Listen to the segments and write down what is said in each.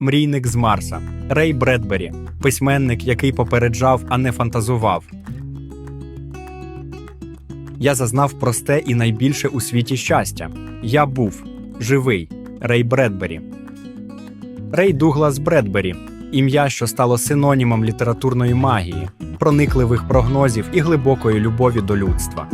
Мрійник з Марса, Рей Бредбері, письменник, який попереджав, а не фантазував. Я зазнав просте і найбільше у світі щастя. Я був живий Рей Бредбері. Рей Дуглас Бредбері ім'я, що стало синонімом літературної магії, проникливих прогнозів і глибокої любові до людства.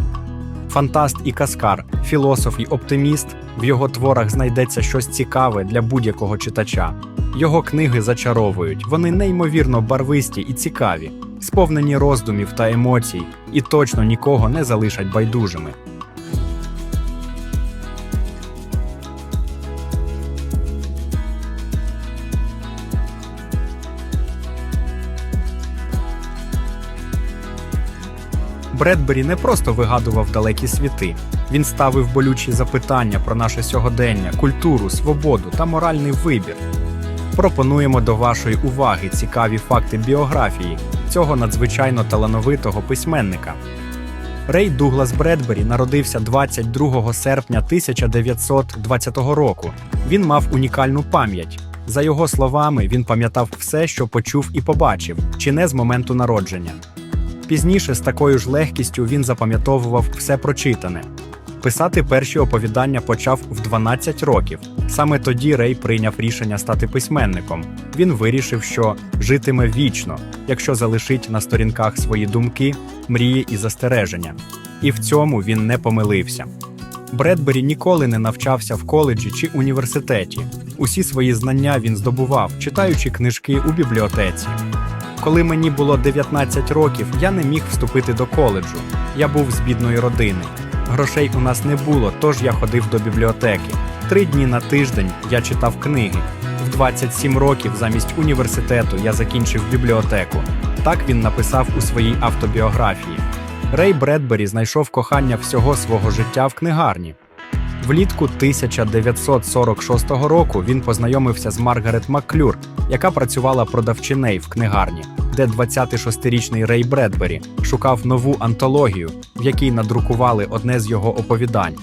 Фантаст і каскар, філософ і оптиміст, в його творах знайдеться щось цікаве для будь-якого читача. Його книги зачаровують, вони неймовірно барвисті і цікаві, сповнені роздумів та емоцій, і точно нікого не залишать байдужими. Бредбері не просто вигадував далекі світи. Він ставив болючі запитання про наше сьогодення, культуру, свободу та моральний вибір. Пропонуємо до вашої уваги цікаві факти біографії цього надзвичайно талановитого письменника. Рей Дуглас Бредбері народився 22 серпня 1920 року. Він мав унікальну пам'ять. За його словами, він пам'ятав все, що почув і побачив, чи не з моменту народження. Пізніше з такою ж легкістю він запам'ятовував все прочитане. Писати перші оповідання почав в 12 років. Саме тоді Рей прийняв рішення стати письменником. Він вирішив, що житиме вічно, якщо залишить на сторінках свої думки, мрії і застереження. І в цьому він не помилився. Бредбері ніколи не навчався в коледжі чи університеті. Усі свої знання він здобував, читаючи книжки у бібліотеці. Коли мені було 19 років, я не міг вступити до коледжу. Я був з бідної родини. Грошей у нас не було, тож я ходив до бібліотеки. Три дні на тиждень я читав книги. В 27 років замість університету я закінчив бібліотеку. Так він написав у своїй автобіографії. Рей Бредбері знайшов кохання всього свого життя в книгарні. Влітку 1946 року він познайомився з Маргарет Макклюр, яка працювала продавчиней в книгарні, де 26-річний Рей Бредбері шукав нову антологію, в якій надрукували одне з його оповідань.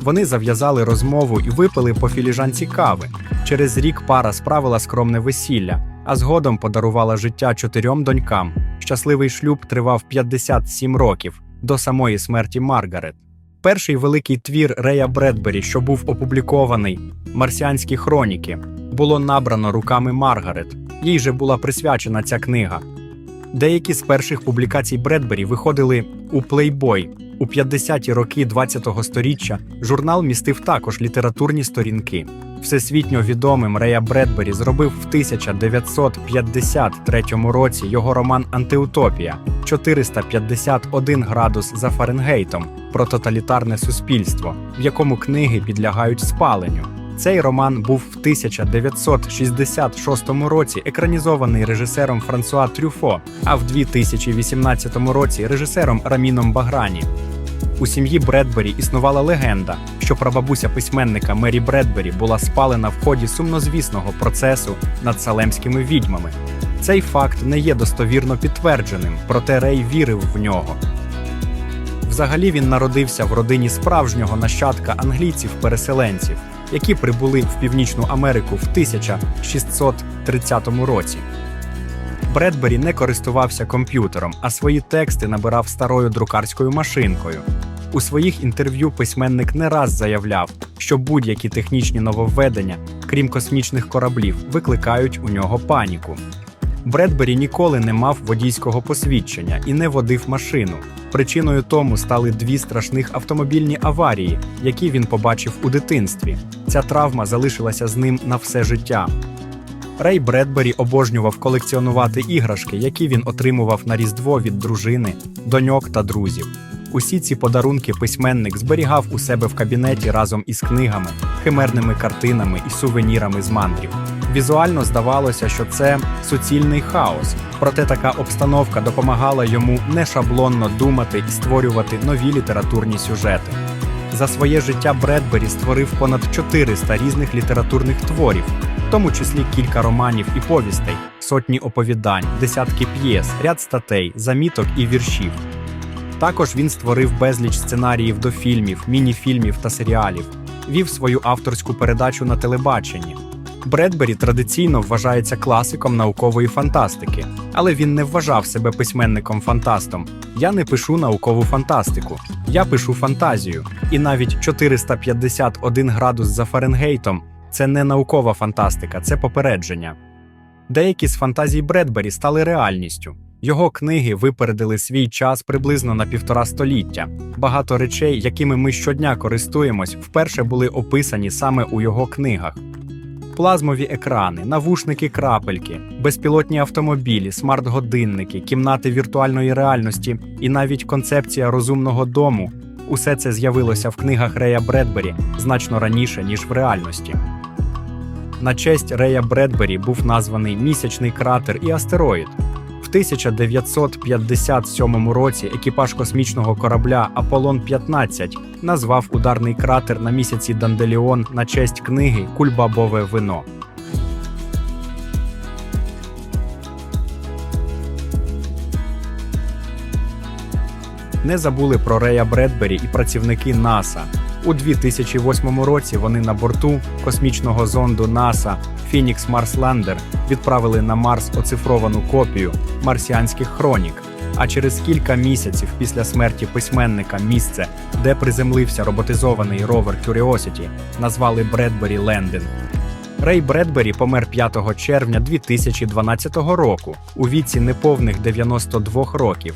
Вони зав'язали розмову і випили по філіжанці кави. Через рік пара справила скромне весілля, а згодом подарувала життя чотирьом донькам. Щасливий шлюб тривав 57 років до самої смерті Маргарет. Перший великий твір Рея Бредбері, що був опублікований Марсіанські хроніки, було набрано руками Маргарет. Їй же була присвячена ця книга. Деякі з перших публікацій Бредбері виходили у Playboy. У 50-ті роки 20-го сторіччя журнал містив також літературні сторінки. Всесвітньо відомим Рея Бредбері зробив в 1953 році його роман Антиутопія 451 градус за Фаренгейтом про тоталітарне суспільство, в якому книги підлягають спаленню. Цей роман був в 1966 році екранізований режисером Франсуа Трюфо, а в 2018 році режисером Раміном Баграні. У сім'ї Бредбері існувала легенда, що прабабуся письменника Мері Бредбері була спалена в ході сумнозвісного процесу над салемськими відьмами. Цей факт не є достовірно підтвердженим, проте Рей вірив в нього. Взагалі він народився в родині справжнього нащадка англійців-переселенців, які прибули в Північну Америку в 1630 році. Бредбері не користувався комп'ютером, а свої тексти набирав старою друкарською машинкою. У своїх інтерв'ю письменник не раз заявляв, що будь-які технічні нововведення, крім космічних кораблів, викликають у нього паніку. Бредбері ніколи не мав водійського посвідчення і не водив машину. Причиною тому стали дві страшних автомобільні аварії, які він побачив у дитинстві. Ця травма залишилася з ним на все життя. Рей Бредбері обожнював колекціонувати іграшки, які він отримував на Різдво від дружини, доньок та друзів. Усі ці подарунки письменник зберігав у себе в кабінеті разом із книгами, химерними картинами і сувенірами з мандрів. Візуально здавалося, що це суцільний хаос, проте така обстановка допомагала йому не шаблонно думати і створювати нові літературні сюжети. За своє життя Бредбері створив понад 400 різних літературних творів, в тому числі кілька романів і повістей, сотні оповідань, десятки п'єс, ряд статей, заміток і віршів. Також він створив безліч сценаріїв до фільмів, міні-фільмів та серіалів, вів свою авторську передачу на телебаченні. Бредбері традиційно вважається класиком наукової фантастики, але він не вважав себе письменником-фантастом. Я не пишу наукову фантастику, я пишу фантазію. І навіть 451 градус за Фаренгейтом це не наукова фантастика, це попередження. Деякі з фантазій Бредбері стали реальністю. Його книги випередили свій час приблизно на півтора століття. Багато речей, якими ми щодня користуємось, вперше були описані саме у його книгах. Плазмові екрани, навушники крапельки, безпілотні автомобілі, смарт-годинники, кімнати віртуальної реальності і навіть концепція розумного дому усе це з'явилося в книгах Рея Бредбері значно раніше, ніж в реальності. На честь Рея Бредбері був названий місячний кратер і астероїд. В 1957 році екіпаж космічного корабля Аполлон 15 назвав ударний кратер на місяці Данделіон на честь книги Кульбабове вино. Не забули про Рея Бредбері і працівники НАСА. У 2008 році вони на борту космічного зонду НАСА Mars Lander відправили на Марс оцифровану копію марсіанських хронік. А через кілька місяців після смерті письменника місце, де приземлився роботизований ровер Curiosity, назвали Бредбері Лендинг. Рей Бредбері помер 5 червня 2012 року у віці неповних 92 років.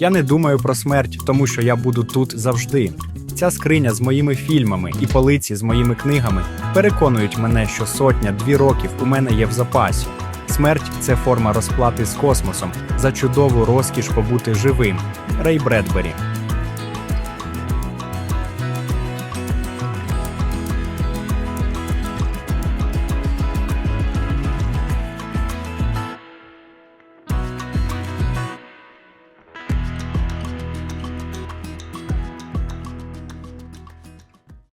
Я не думаю про смерть, тому що я буду тут завжди. Ця скриня з моїми фільмами і полиці з моїми книгами переконують мене, що сотня-дві років у мене є в запасі. Смерть це форма розплати з космосом за чудову розкіш побути живим. Рей Бредбері.